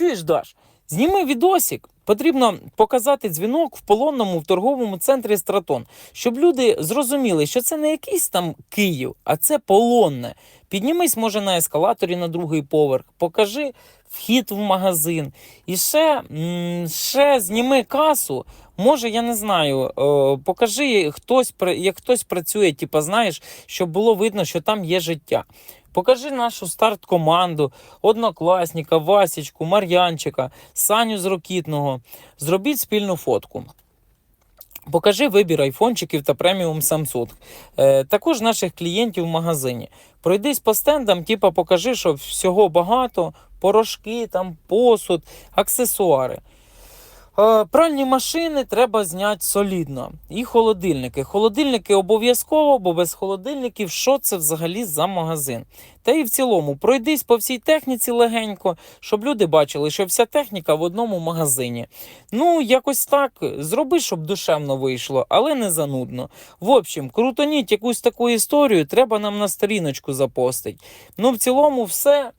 Чуєш, Даш? Зніми відосик. Потрібно показати дзвінок в полонному в торговому центрі Стратон, щоб люди зрозуміли, що це не якийсь там Київ, а це полонне. Піднімись, може, на ескалаторі на другий поверх, покажи вхід в магазин. І ще, ще зніми касу. Може, я не знаю, е, покажи хтось, як хтось працює, типа, знаєш, щоб було видно, що там є життя. Покажи нашу старт-команду, однокласника, Васічку, Мар'янчика, Саню з Рокітного. Зробіть спільну фотку. Покажи вибір айфончиків та преміум Samsung. Е, також наших клієнтів в магазині. Пройдись по стендам, типа покажи, що всього багато, порошки, там, посуд, аксесуари. Е, Пральні машини треба зняти солідно. І холодильники. Холодильники обов'язково, бо без холодильників що це взагалі за магазин? Та і в цілому пройдись по всій техніці легенько, щоб люди бачили, що вся техніка в одному магазині. Ну, якось так, зроби, щоб душевно вийшло, але не занудно. В общем, крутоніть якусь таку історію, треба нам на сторіночку запостить. Ну, в цілому, все.